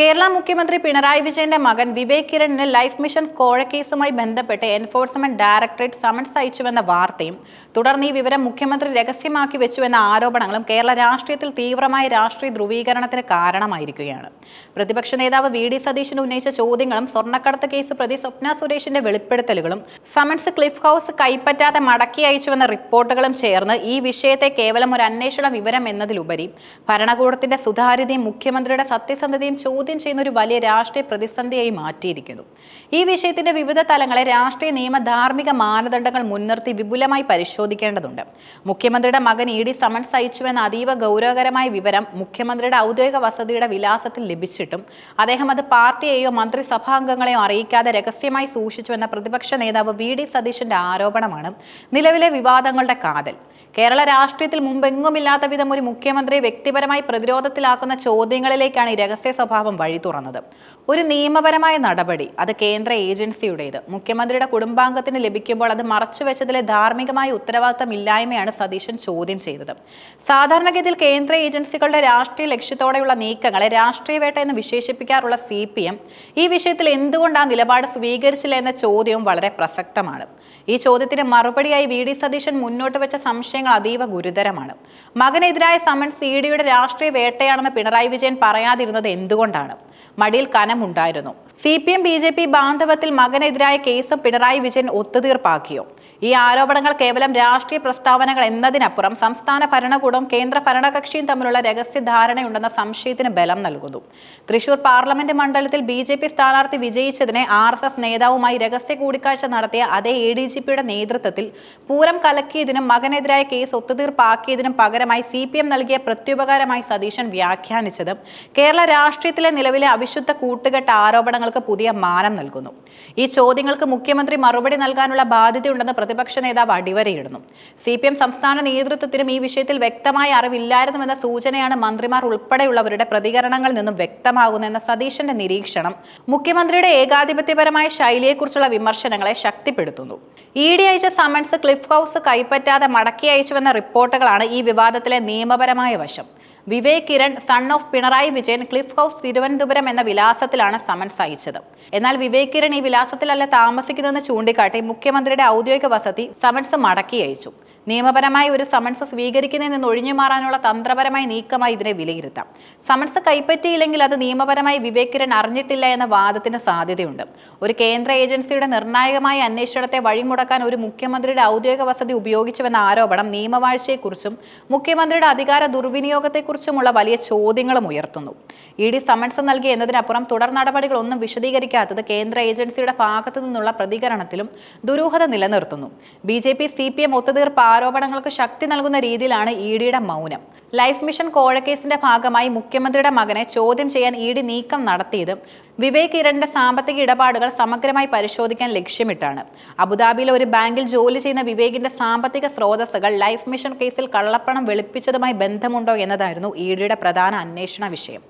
കേരള മുഖ്യമന്ത്രി പിണറായി വിജയന്റെ മകൻ വിവേക് കിരണിന് ലൈഫ് മിഷൻ കോഴക്കേസുമായി ബന്ധപ്പെട്ട് എൻഫോഴ്സ്മെന്റ് ഡയറക്ടറേറ്റ് സമൻസ് അയച്ചുവെന്ന വാർത്തയും തുടർന്ന് ഈ വിവരം മുഖ്യമന്ത്രി രഹസ്യമാക്കി വെച്ചുവെന്ന ആരോപണങ്ങളും കേരള രാഷ്ട്രീയത്തിൽ തീവ്രമായ രാഷ്ട്രീയ ധ്രുവീകരണത്തിന് കാരണമായിരിക്കുകയാണ്. പ്രതിപക്ഷ നേതാവ് വി ഡി സതീശൻ ഉന്നയിച്ച ചോദ്യങ്ങളും സ്വർണക്കടത്ത് കേസ് പ്രതി സ്വപ്ന സുരേഷിന്റെ വെളിപ്പെടുത്തലുകളും സമൻസ് ക്ലിഫ് ഹൗസ് കൈപ്പറ്റാതെ മടക്കി അയച്ചുവെന്ന റിപ്പോർട്ടുകളും ചേർന്ന് ഈ വിഷയത്തെ കേവലം ഒരു അന്വേഷണ വിവരം എന്നതിലുപരി ഭരണകൂടത്തിന്റെ സുതാര്യതയും മുഖ്യമന്ത്രിയുടെ സത്യസന്ധതയും ചോദ്യം ചെയ്യുന്ന ഒരു വലിയ രാഷ്ട്രീയ പ്രതിസന്ധിയായി മാറ്റിയിരിക്കുന്നു. ഈ വിഷയത്തിന്റെ വിവിധ തലങ്ങളെ രാഷ്ട്രീയ നിയമ ധാർമ്മിക മാനദണ്ഡങ്ങൾ മുൻനിർത്തി വിപുലമായി പരിശോധിക്കേണ്ടതുണ്ട്. മുഖ്യമന്ത്രിയുടെ മകൻ ഇ ഡി സമൻസ് അയച്ചുവെന്ന അതീവ ഗൗരവകരമായ വിവരം മുഖ്യമന്ത്രിയുടെ ഔദ്യോഗിക വസതിയുടെ വിലാസത്തിൽ ലഭിച്ചിട്ടും അദ്ദേഹം അത് പാർട്ടിയെയോ മന്ത്രിസഭാംഗങ്ങളെയോ അറിയിക്കാതെ രഹസ്യമായി സൂക്ഷിച്ചുവെന്ന പ്രതിപക്ഷ നേതാവ് വി ഡി സതീശന്റെ ആരോപണമാണ് നിലവിലെ വിവാദങ്ങളുടെ കാതൽ. കേരള രാഷ്ട്രീയത്തിൽ മുമ്പെങ്ങുമില്ലാത്ത വിധം ഒരു മുഖ്യമന്ത്രിയെ വ്യക്തിപരമായി പ്രതിരോധത്തിലാക്കുന്ന ചോദ്യങ്ങളിലേക്കാണ് ഈ രഹസ്യ സ്വഭാവം വഴി തുറന്നത്. ഒരു നിയമപരമായ നടപടി അത് കേന്ദ്ര ഏജൻസിയുടേത്. മുഖ്യമന്ത്രിയുടെ കുടുംബാംഗത്തിന് ലഭിക്കുമ്പോൾ അത് മറച്ചുവെച്ചതിലെ ധാർമ്മികമായ ഉത്തരവാദിത്തം ഇല്ലായ്മയാണ് സതീശൻ ചോദ്യം ചെയ്തത്. സാധാരണഗതിയിൽ കേന്ദ്ര ഏജൻസികളുടെ രാഷ്ട്രീയ ലക്ഷ്യത്തോടെയുള്ള നീക്കങ്ങളെ രാഷ്ട്രീയ വേട്ട എന്ന് വിശേഷിപ്പിക്കാറുള്ള സി പി എം ഈ വിഷയത്തിൽ എന്തുകൊണ്ട് ആ നിലപാട് സ്വീകരിച്ചില്ല എന്ന ചോദ്യവും വളരെ പ്രസക്തമാണ്. ഈ ചോദ്യത്തിന് മറുപടിയായി വി ഡി സതീശൻ മുന്നോട്ട് വെച്ച സംശയങ്ങൾ അതീവ ഗുരുതരമാണ്. മകനെതിരായ സമൻസ് സി ഡിയുടെ രാഷ്ട്രീയ വേട്ടയാണെന്ന് പിണറായി വിജയൻ പറയാതിരുന്നത് എന്തുകൊണ്ടാണ്? കാണും മടിയിൽ കനമുണ്ടായിരുന്നു. C P M B J P ബാന്ധവത്തിൽ മകനെതിരായ കേസും പിണറായി വിജയൻ ഒത്തുതീർപ്പാക്കിയോ? ഈ ആരോപണങ്ങൾ കേവലം രാഷ്ട്രീയ പ്രസ്താവനകൾ എന്നതിനപ്പുറം സംസ്ഥാന ഭരണകൂടവും കേന്ദ്ര ഭരണകക്ഷിയും തമ്മിലുള്ള രഹസ്യ ധാരണയുണ്ടെന്ന സംശയത്തിന് ബലം നൽകുന്നു. തൃശൂർ പാർലമെന്റ് മണ്ഡലത്തിൽ ബി ജെ പി സ്ഥാനാർത്ഥി വിജയിച്ചതിനെ ആർ എസ് എസ് നേതാവുമായി രഹസ്യ കൂടിക്കാഴ്ച നടത്തിയ അതേ എ ഡി ജി പിയുടെ നേതൃത്വത്തിൽ പൂരം കലക്കിയതിനും മകനെതിരായ കേസ് ഒത്തുതീർപ്പാക്കിയതിനും പകരമായി സി പി എം നൽകിയ പ്രത്യുപകാരമായി സതീശൻ വ്യാഖ്യാനിച്ചത് കേരള രാഷ്ട്രീയത്തിലെ നിലവിലെ അവിശുദ്ധ കൂട്ടുകെട്ട് ആരോപണങ്ങൾക്ക് പുതിയ മാനം നൽകുന്നു. ഈ ചോദ്യങ്ങൾക്ക് മുഖ്യമന്ത്രി മറുപടി നൽകാനുള്ള ബാധ്യതയുണ്ടെന്ന് പ്രതിപക്ഷ നേതാവ് അടിവരയിടുന്നു. സി പി എം സംസ്ഥാന നേതൃത്വത്തിനും ഈ വിഷയത്തിൽ വ്യക്തമായ അറിവില്ലായിരുന്നുവെന്ന സൂചനയാണ് മന്ത്രിമാർ ഉൾപ്പെടെയുള്ളവരുടെ പ്രതികരണങ്ങളിൽ നിന്നും വ്യക്തമാകുന്നതെന്ന സതീശന്റെ നിരീക്ഷണം. മുഖ്യമന്ത്രിയുടെ ഏകാധിപത്യപരമായ ശൈലിയെക്കുറിച്ചുള്ള വിമർശനങ്ങളെ ശക്തിപ്പെടുത്തുന്നു. ഇ ഡി അയച്ച സമൻസ് ക്ലിഫ് ഹൗസ് കൈപ്പറ്റാതെ മടക്കി അയച്ചുവെന്ന റിപ്പോർട്ടുകളാണ് ഈ വിവാദത്തിലെ നിയമപരമായ വശം. Vivek Kiran son of Pinarayi Vijayan Cliff House Thiruvananthapuram എന്ന വിലാസത്തിലാണ് സമൻസ് അയച്ചത് എന്നാൽ വിവേക് കിരൺ ഈ വിലാസത്തിലല്ല താമസിക്കുന്നതെന്ന് ചൂണ്ടിക്കാട്ടി മുഖ്യമന്ത്രിയുടെ ഔദ്യോഗിക വസതി സമൻസ് മടക്കി അയച്ചു. നിയമപരമായ ഒരു സമൻസ് സ്വീകരിക്കുന്നതിൽ നിന്ന് ഒഴിഞ്ഞു മാറാനുള്ള തന്ത്രപരമായ നീക്കമായി ഇതിനെ വിലയിരുത്താം. സമൻസ് കൈപ്പറ്റിയില്ലെങ്കിൽ അത് നിയമപരമായി വിവേക് കിരൺ അറിഞ്ഞിട്ടില്ല എന്ന വാദത്തിന് സാധ്യതയുണ്ട്. ഒരു കേന്ദ്ര ഏജൻസിയുടെ നിർണായകമായ അന്വേഷണത്തെ വഴിമുടക്കാൻ ഒരു മുഖ്യമന്ത്രിയുടെ ഔദ്യോഗിക വസതി ഉപയോഗിച്ചുവെന്ന ആരോപണം നിയമവാഴ്ചയെക്കുറിച്ചും മുഖ്യമന്ത്രിയുടെ അധികാര ദുർവിനിയോഗത്തെക്കുറിച്ചുമുള്ള വലിയ ചോദ്യങ്ങളും ഉയർത്തുന്നു. ഇ ഡി സമൻസ് നൽകി എന്നതിനപ്പുറം തുടർ നടപടികളൊന്നും വിശദീകരിക്കാത്തത് കേന്ദ്ര ഏജൻസിയുടെ ഭാഗത്തു നിന്നുള്ള പ്രതികരണത്തിലും ദുരൂഹത നിലനിർത്തുന്നു. B J P C P M ഒത്തുതീർപ്പ് ആരോപണങ്ങൾക്ക് ശക്തി നൽകുന്ന രീതിയിലാണ് ഇ ഡിയുടെ മൗനം. ലൈഫ് മിഷൻ കോഴക്കേസിന്റെ ഭാഗമായി മുഖ്യമന്ത്രിയുടെ മകനെ ചോദ്യം ചെയ്യാൻ ഇ ഡി നീക്കം നടത്തിയത് വിവേക് കിരണിന്റെ സാമ്പത്തിക ഇടപാടുകൾ സമഗ്രമായി പരിശോധിക്കാൻ ലക്ഷ്യമിട്ടാണ്. അബുദാബിയിലെ ഒരു ബാങ്കിൽ ജോലി ചെയ്യുന്ന വിവേകിന്റെ സാമ്പത്തിക സ്രോതസ്സുകൾ ലൈഫ് മിഷൻ കേസിൽ കള്ളപ്പണം വെളുപ്പിച്ചതുമായി ബന്ധമുണ്ടോ എന്നതായിരുന്നു ഇ ഡിയുടെ പ്രധാന അന്വേഷണ വിഷയം.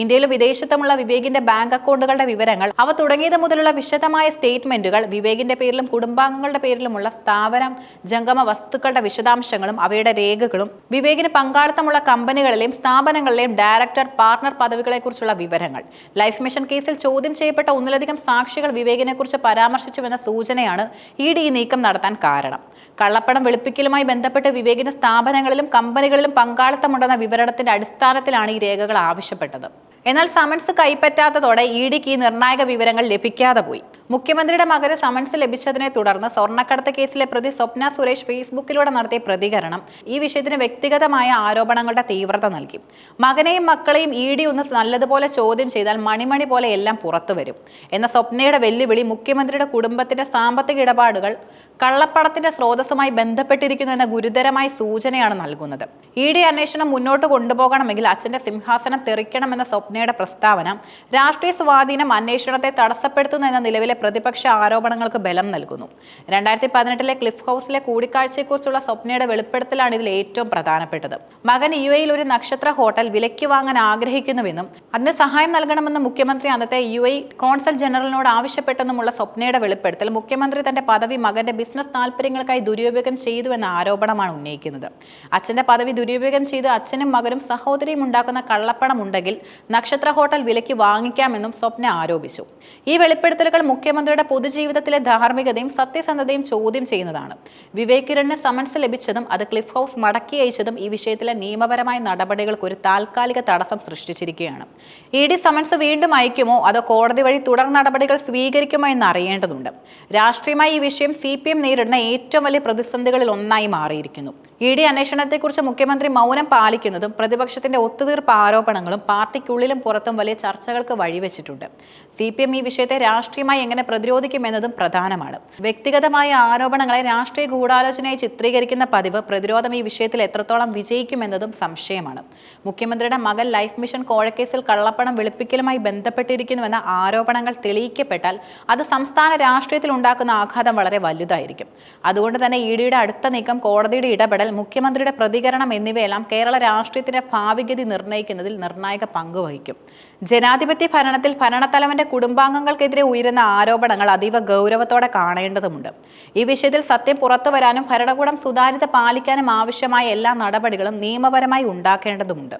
ഇന്ത്യയിലും വിദേശത്തുമുള്ള വിവേകിന്റെ ബാങ്ക് അക്കൗണ്ടുകളുടെ വിവരങ്ങൾ അവ തുടങ്ങിയത് മുതലുള്ള വിശദമായ സ്റ്റേറ്റ്മെന്റുകൾ വിവേകിന്റെ പേരിലും കുടുംബാംഗങ്ങളുടെ പേരിലുമുള്ള സ്ഥാപനം ജംഗമ വസ്തുക്കളുടെ വിശദാംശങ്ങളും അവയുടെ രേഖകളും വിവേകിന് പങ്കാളിത്തമുള്ള കമ്പനികളിലെയും സ്ഥാപനങ്ങളിലെയും ഡയറക്ടർ പാർട്ണർ പദവികളെക്കുറിച്ചുള്ള വിവരങ്ങൾ. ലൈഫ് മിഷൻ കേസിൽ ചോദ്യം ചെയ്യപ്പെട്ട ഒന്നിലധികം സാക്ഷികൾ വിവേകിനെക്കുറിച്ച് പരാമർശിച്ചുവെന്ന സൂചനയാണ് ഇ ഡി നീക്കം നടത്താൻ കാരണം. കള്ളപ്പണം വെളുപ്പിക്കലുമായി ബന്ധപ്പെട്ട് വിവേകിന് സ്ഥാപനങ്ങളിലും കമ്പനികളിലും പങ്കാളിത്തമുണ്ടെന്ന വിവരണത്തിന്റെ അടിസ്ഥാനത്തിലാണ് ഈ രേഖകൾ ആവശ്യപ്പെട്ടത്. എന്നാൽ സമൻസ് കൈപ്പറ്റാത്തതോടെ ഇ ഡിക്ക് ഈ നിർണായക വിവരങ്ങൾ ലഭിക്കാതെ പോയി. മുഖ്യമന്ത്രിയുടെ മകന് സമൻസ് ലഭിച്ചതിനെ തുടർന്ന് സ്വർണക്കടത്ത് കേസിലെ പ്രതി സ്വപ്ന സുരേഷ് ഫേസ്ബുക്കിലൂടെ നടത്തിയ പ്രതികരണം ഈ വിഷയത്തിന് വ്യക്തിഗതമായ ആരോപണങ്ങളുടെ തീവ്രത നൽകി. മകനെയും മക്കളെയും ഇ ഡി ഒന്ന് നല്ലതുപോലെ ചോദ്യം ചെയ്താൽ മണിമണി പോലെ എല്ലാം പുറത്തു വരും എന്ന സ്വപ്നയുടെ വെല്ലുവിളി മുഖ്യമന്ത്രിയുടെ കുടുംബത്തിന്റെ സാമ്പത്തിക ഇടപാടുകൾ കള്ളപ്പണത്തിന്റെ സ്രോതസ്സുമായി ബന്ധപ്പെട്ടിരിക്കുന്നു എന്ന ഗുരുതരമായ സൂചനയാണ് നൽകുന്നത്. ഇ ഡി അന്വേഷണം മുന്നോട്ട് കൊണ്ടുപോകണമെങ്കിൽ അച്ഛന്റെ സിംഹാസനം തെറിക്കണമെന്ന സ്വപ്നയുടെ പ്രസ്താവന രാഷ്ട്രീയ സ്വാധീനം അന്വേഷണത്തെ തടസ്സപ്പെടുത്തുന്നു എന്ന നിലവിലെ പ്രതിപക്ഷ ആരോപണങ്ങൾക്ക് ബലം നൽകുന്നു. രണ്ടായിരത്തി പതിനെട്ടിലെ ക്ലിഫ് ഹൗസിലെ കൂടിക്കാഴ്ചയെക്കുറിച്ചുള്ള സ്വപ്നയുടെ വെളിപ്പെടുത്തലാണ് ഇതിൽ ഏറ്റവും പ്രധാനപ്പെട്ടത്. മകൻ യു എയിൽ ഒരു നക്ഷത്ര ഹോട്ടൽ വിലയ്ക്ക് വാങ്ങാൻ ആഗ്രഹിക്കുന്നുവെന്നും അതിന് സഹായം നൽകണമെന്ന് മുഖ്യമന്ത്രി അന്നത്തെ യു എ കോൺസൽ ജനറലിനോട് ആവശ്യപ്പെട്ടെന്നുമുള്ള സ്വപ്നയുടെ വെളിപ്പെടുത്തൽ മുഖ്യമന്ത്രി തന്റെ പദവി മകന്റെ ബിസിനസ് താല്പര്യങ്ങൾക്കായി ദുരുപയോഗം ചെയ്തു എന്ന ആരോപണമാണ് ഉന്നയിക്കുന്നത്. അച്ഛന്റെ പദവി ദുരുപയോഗം ചെയ്ത് അച്ഛനും മകനും സഹോദരിയും ഉണ്ടാക്കുന്ന കള്ളപ്പണം ഉണ്ടെങ്കിൽ നക്ഷത്ര ഹോട്ടൽ വിലയ്ക്ക് വാങ്ങിക്കാമെന്നും സ്വപ്ന ആരോപിച്ചു. ഈ വെളിപ്പെടുത്തലുകൾ മുഖ്യമന്ത്രിയുടെ പൊതുജീവിതത്തിലെ ധാർമ്മികതയും സത്യസന്ധതയും ചോദ്യം ചെയ്യുന്നതാണ്. വിവേക് കിരണിന് സമൻസ് ലഭിച്ചതും അത് ക്ലിഫ് ഹൗസ് മടക്കി അയച്ചതും ഈ വിഷയത്തിലെ നിയമപരമായ നടപടികൾക്ക് ഒരു താൽക്കാലിക തടസ്സം സൃഷ്ടിച്ചിരിക്കുകയാണ്. ഇ ഡി സമൻസ് വീണ്ടും അയക്കുമോ? അതോ കോടതി വഴി തുടർ നടപടികൾ സ്വീകരിക്കുമോ എന്ന് അറിയേണ്ടതുണ്ട്. രാഷ്ട്രീയമായി ഈ വിഷയം സി പി എം നേരിടുന്ന ഏറ്റവും വലിയ പ്രതിസന്ധികളിൽ ഒന്നായി മാറിയിരിക്കുന്നു. ഇ ഡി അന്വേഷണത്തെക്കുറിച്ച് മുഖ്യമന്ത്രി മൗനം പാലിക്കുന്നതും പ്രതിപക്ഷത്തിന്റെ ഒത്തുതീർപ്പ് ആരോപണങ്ങളും പാർട്ടിക്കുള്ളിലും പുറത്തും വലിയ ചർച്ചകൾക്ക് വഴിവെച്ചിട്ടുണ്ട് സി പി എം ഈ വിഷയത്തെ രാഷ്ട്രീയമായി എങ്ങനെ പ്രതിരോധിക്കുമെന്നതും പ്രധാനമാണ്. വ്യക്തിഗതമായ ആരോപണങ്ങളെ രാഷ്ട്രീയ ഗൂഢാലോചനയായി ചിത്രീകരിക്കുന്ന പതിവ് പ്രതിരോധം ഈ വിഷയത്തിൽ എത്രത്തോളം വിജയിക്കുമെന്നതും സംശയമാണ്. മുഖ്യമന്ത്രിയുടെ മകൻ ലൈഫ് മിഷൻ കോഴക്കേസിൽ കള്ളപ്പണം വെളുപ്പിക്കലുമായി ബന്ധപ്പെട്ടിരിക്കുന്നുവെന്ന ആരോപണങ്ങൾ തെളിയിക്കപ്പെട്ടാൽ അത് സംസ്ഥാന രാഷ്ട്രീയത്തിൽ ഉണ്ടാക്കുന്ന ആഘാതം വളരെ വലുതായിരിക്കും. അതുകൊണ്ട് തന്നെ ഇ ഡിയുടെ അടുത്ത നീക്കം കോടതിയുടെ ഇടപെടൽ മുഖ്യമന്ത്രിയുടെ പ്രതികരണം എന്നിവയെല്ലാം കേരള രാഷ്ട്രീയത്തിന്റെ ഭാവിഗതി നിർണയിക്കുന്നതിൽ നിർണായക പങ്ക് വഹിക്കും ജനാധിപത്യ ഭരണത്തിൽ ഭരണത്തലവന്റെ കുടുംബാംഗങ്ങൾക്കെതിരെ ഉയരുന്ന ആരോപണങ്ങൾ അതീവ ഗൗരവത്തോടെ കാണേണ്ടതുണ്ട് ഈ വിഷയത്തിൽ സത്യം പുറത്തു വരാനും ഭരണകൂടം സുതാര്യത പാലിക്കാനും ആവശ്യമായ എല്ലാ നടപടികളും നിയമപരമായി ഉണ്ടാക്കേണ്ടതുണ്ട്